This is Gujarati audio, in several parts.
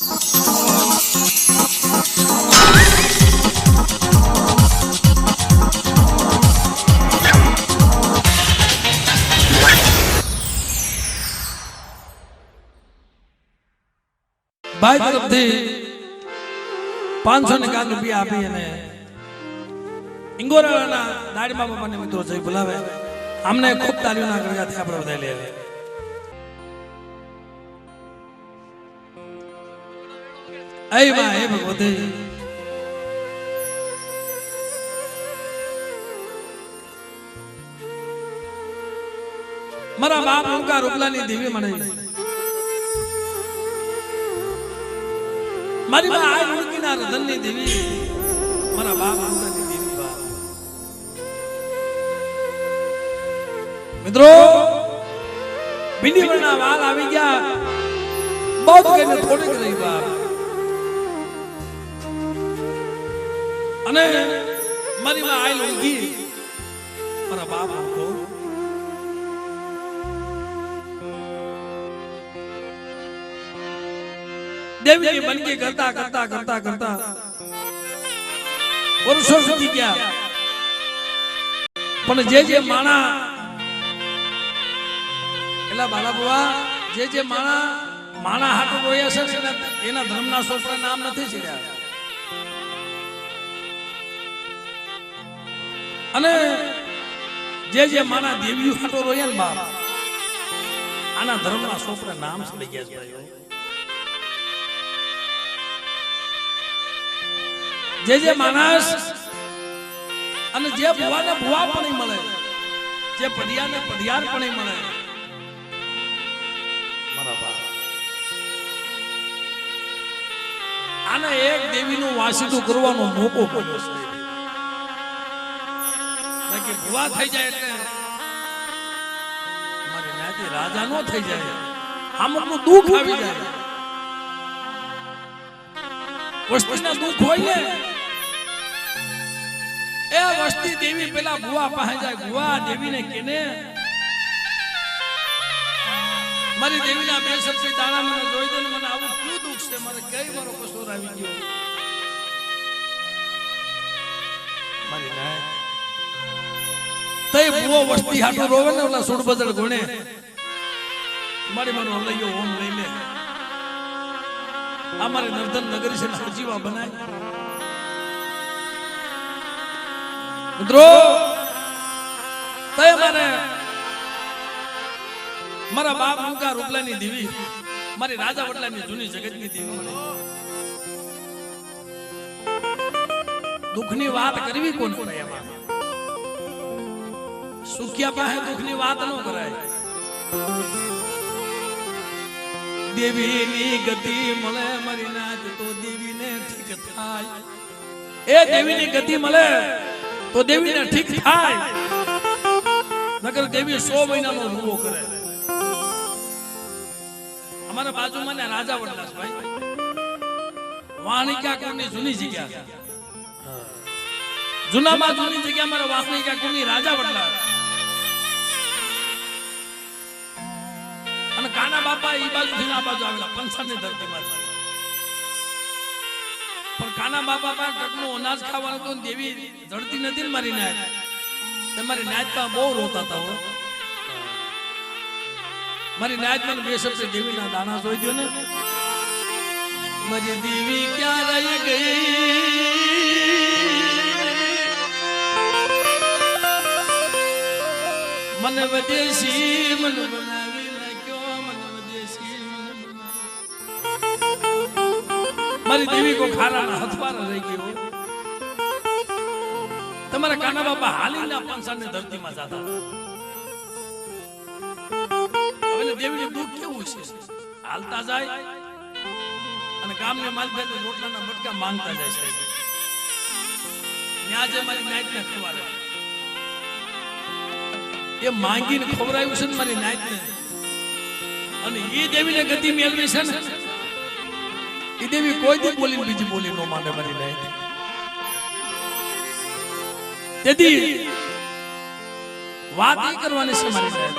ભાઈ તરફથી પાંચસો ને કાન રૂપિયા આપી અને ઇંગોરાના દાડમા બાપાને મિત્રો જઈ બોલાવે અમને ખૂબ તાલીઓના ગણગાથી આપણે બધા લઈ આવે એ માં હે ભગવતી મારા બાપ મુકા રૂપલાની દેવી મને મારી બા આ મુકીના રતનની દેવી. મારા બાપ મુકાની દેવી બા. મિત્રો ભીંડી વાલ આવી ગયા. બહુ કઈને થોડીક રહી બાપ. અને મારી માં આઈ ઊંઘી. મારા બાપ ઊંઘો દેવીની બનગી કરતા કરતા કરતા કરતા વર્ષો સુધી ગયા. પણ જે જે માણા એલા બાલા બુવા જે જે માણા માણા હાટુ રોયા છે ને એના- એના ધર્મના સોસરા નામ નથી છેડ્યા અને જે જે માના દેવીઓ હાટો રોયલ બાપ, આના ધર્મના છોકરા નામ છડી ગયા છે જે જે માણસ અને જે ભુવાને ભુવા પણ મળે, જે પડિયાને પઢિયાર પણ મળે. મારા બાપ. આને એક દેવીનું વાસીદું કરવાનો મોકો મળ્યો છે. બાકી ભુવા થઈ જાય એટલે મારી નાતી રાજા નો થઈ જાય. આમનું દુઃખ આવી જાય. વસ્તીના દુઃખ હોય ને, એ વસ્તી દેવી પેલા ભુવા પાસે જાય. ભુવા દેવીને કેને, મારી દેવીના બે શબ્દ દાણા મને જોઈ દે ને મને તઈ ભુવો વસ્તી હાટુ રોવે ને ઓલા સુડ બદલ ગુણે મારી મને હલૈયો ઓમ લઈ લે. અમારે નર્ધન નગરી છે સજીવા બનાય. મિત્રો તય મને મારા બાપ મુકા રૂપલાની દીવી. મારી રાજા વડલાની જૂની જગતની દીવી મને દુઃખની વાત કરવી કોણ એમાં સુખિયા પાસે દુઃખની વાત ન કરાય. દેવીની ગતિ મળે મરી નાચ તો દેવીને ઠીક થાય. એ દેવીની ગતિ મળે, તો દેવીને ઠીક થાય. નકર દેવી સો મહિનાનો રૂવો કરે. અમારા બાજુમાં ને રાજા વડલાસભાઈ ભાઈ. વાણિકા કુળની જૂની જગ્યા. જૂનામાં જૂની જગ્યા મારા વાણિકા કુળની રાજા વડલા કાના બાપા એ બાજુ થી આ બાજુ આવેલા, પંસારની ધરતી માં પણ કાના બાપા પાસે ટકનું અનાજ ખાવાનું તો દેવી જડતી નથી ને મારી નાચ તમારી નાચમાં બહુ રોતા હતા હો. મારી નાચમાં બે શબ્દ દેવીના દાણા જોઈ દો ને. મારી દેવી ક્યાં રહી ગઈ. મને વદેશી મન બનાવી મારી દેવી કો ખારાના હથવારા રહી ગયો. તમારા કાના બાપા હાલીને પંચાની ધરતીમાં જાતા હવે દેવીનું દુઃખ કેવું છે? હાલતા જાય અને ગામને માલભેર રોટલાના મટકા માંગતા જાય છે. ત્યાં જે મારી નાઈટ ને ખવારે એ માંગીને ખવડાવ્યું છે ને મારી નાઈટ ને અને એ દેવીને ગતિ મેળવી છે ને એ દેવી કોઈ દી બોલીને બીજી બોલી નો માને મારી નાઈટ તેથી વાત એ કરવાની છે મારી નાઈટ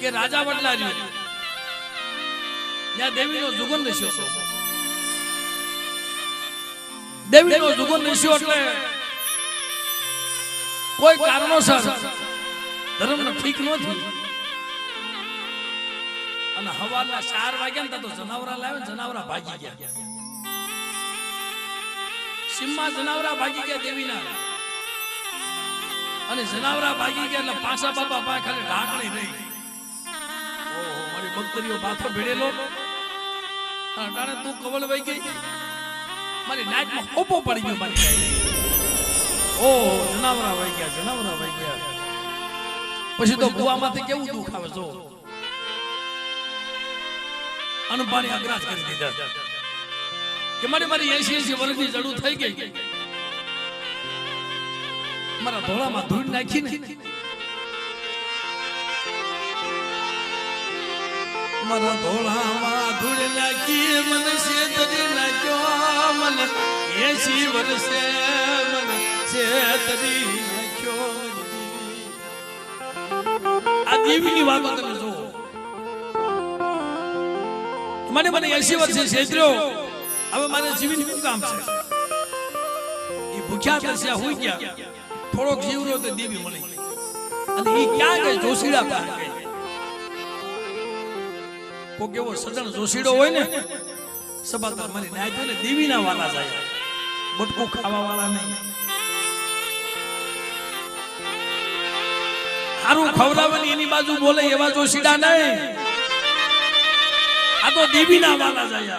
કે રાજા વડલા રહ્યો ત્યાં દેવીનો જુગન નશ્યો હતો. દેવીનો જુગન નશ્યો એટલે કોઈ કારણોસર ધર્મ ઠીક ન થયું. અને હવાના ચાર વાગ્યા ને તો જનાવરા લાવે જનાવરા ભાગી ગયા. સીમમાં જનાવરા ભાગી ગયા દેવીના. અને જનાવરા ભાગી ગયા એટલે પાછા બાપા પા ખાલી ઢાંકણી રહી. ઓહો મારી ભક્તરીઓ બાથો ભેડેલો ટાણે તું કવલ વહી ગઈ. મારી નાચમાં ખોપો પડી ગયો મારી ઓહો જનાવરા વહી ગયા જનાવરા વહી ગયા. પછી તો ગુવામાંથી કેવું દુઃખ આવે જો. અનુપાણી અગ્રાસ કરી દીધા કે મને મારી એસી એસી વર્ષની જડું થઈ ગઈ. મારા ધોળામાં ધૂળ નાખીને મારા ધોળામાં ધૂળ નાખી મને શેતરી નાખ્યો, મને એસી વર્ષે મને શેતરી નાખ્યો. આ દેવીની વાતો તમે મને મને એસી વર્ષે છેતર્યો. હવે મારે જીવન શું કામ છે? એ ભૂખ્યા તરસ્યા હોઈ ગયા. થોડોક જીવરો તો દેવી મળી. અને એ ક્યાં ગઈ? જોશીડા કોક એવો સદન જોશીડો હોય ને સબાતર મારી નાય ને દેવીના વાલા જાય. બટકું ખાવા વાળા નહીં સારું ખવડાવવાની એની બાજુ બોલે એવા જોશીડા નહીં. આ તો દેવીના વાલા જાય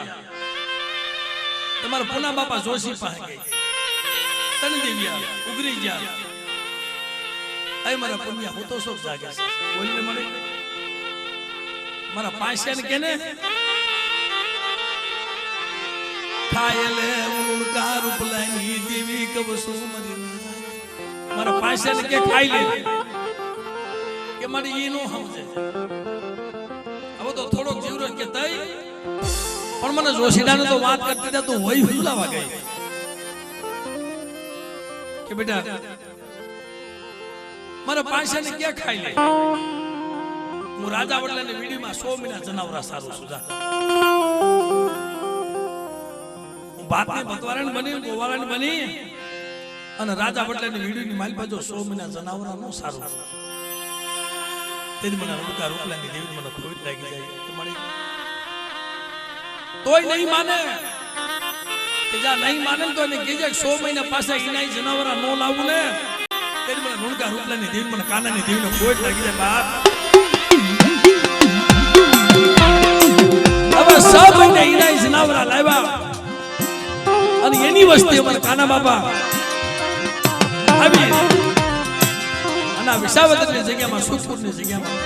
તમારા પુના બાપા જોશી પાસે ગઈ તને દેવ્યા ઉગરી જા અય મારા પુણ્યા હું તો શોખ જાગે બોલીને મળે? મારા પાસે ને? કેને ખાયલે ઉનકા રૂપલાની દેવી કબસુ મરી મારા પાસે ને કે ખાઈ લે? કે મારી ઈ નો સમજે પણ મને જોશીડાને તો વાત કરતી હતા તું હોય હુલાવા ગઈ. કે બેટા, મારા પાછા ને ક્યાં ખાઈ લે? હું રાજા વડલા ને વીડીમાં સો મહિના જનાવરા સારું સુધા હું બાપની ભતવારાની બની ગોવાળાની બની, અને રાજા વડલા ની વીડીની માલ બાજુ સો મહિના જનાવરા નું સારું. તેથી મને રૂપકા રૂપલાની દેવી મને ખોટ લાગી જાય. મળી તોય નહીં માને. તેજા નહીં માને તો એને કેજે સો મહિના પાસે ઇનાઈ જનાવરા નો લાવું ને. તેની મને રૂણકા રૂપલાની દેવી મને કાનાની દેવીનો કોઈ લાગી જાય બાપ. હવે સ મહિને ઇનાઈ જનાવરા લાવ્યા. અને એની વસ્તી મને કાના બાપા આવી. અને આ વિસાવદરની જગ્યામાં સુખપુરની જગ્યામાં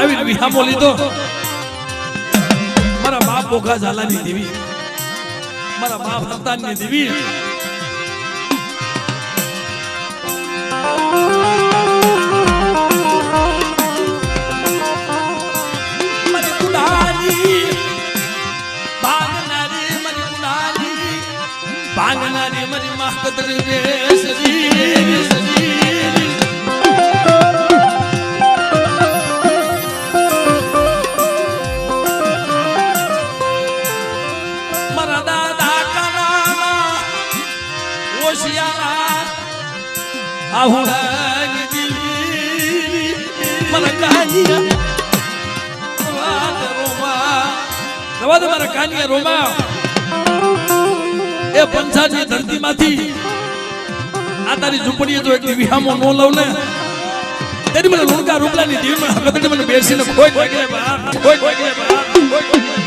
આવી વિહામો લીધો. મારા બાપ બોઘા ઝાલાની દેવી. મારા બાપ સંતાનની દેવી. ભાગનારી મારી માહકતર રે કાનિયા રોમા એ પંચાજી ધરતીમાંથી આ તારી ઝૂંપડીએ જો એક વિહામો નો લઉં ને તેની મને લુણકા રૂપલાની દેવ મને હકતડી મને બેસીને ખોઈ ખોઈ ગયે બાપ ખોઈ ખોઈ ગયે બાપ ખોઈ ખોઈ ગયે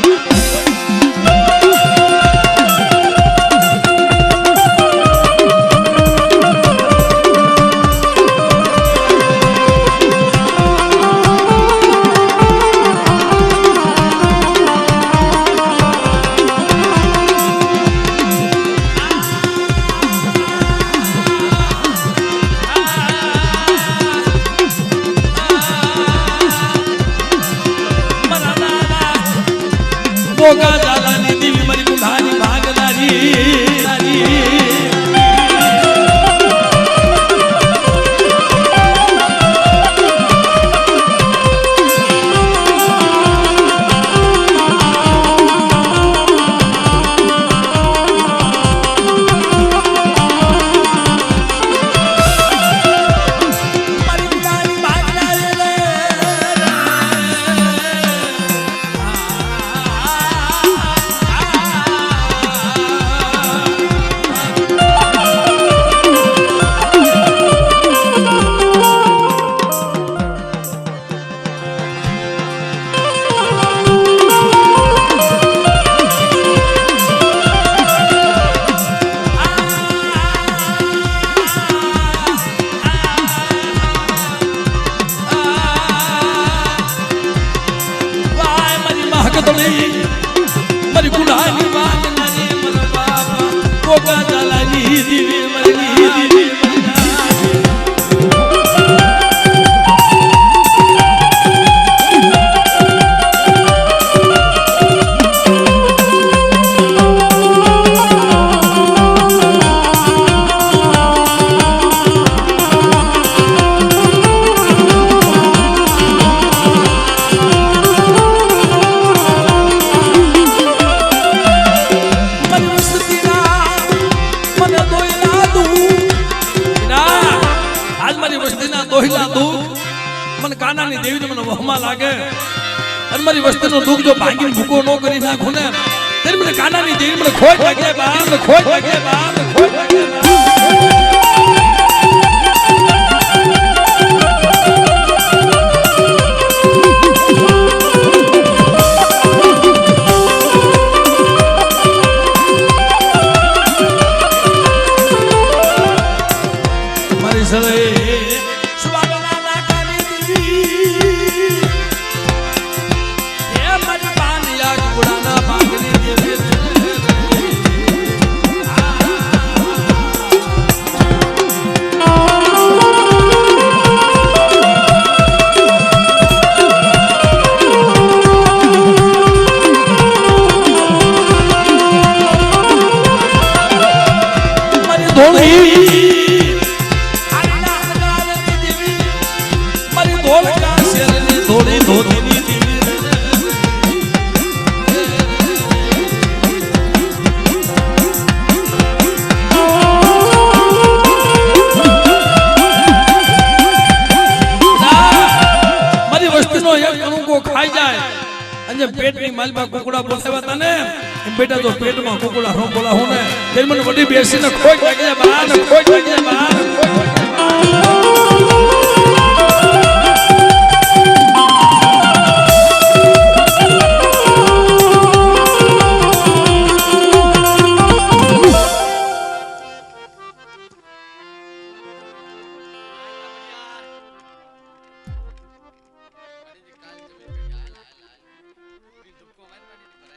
બાપ. boca ગોપાલાની દીવી મળી દીવી વસ્તીનું દુઃખ જો ભાંગીને ભૂકો ન કરી નાખું ને. મને કાનાની જઈને મને ખોટ લાગે બા મને ખોટ લાગે બા વસ્તીનો એક ખાઈ જાય. અને પેટની માલમાં કુકડા પોસાવ્યા હતા બેટા, તો પેટમાં કુકડા રોંપોલા હું ને? મને વડી બેસીને લાગી જાય બહાર ને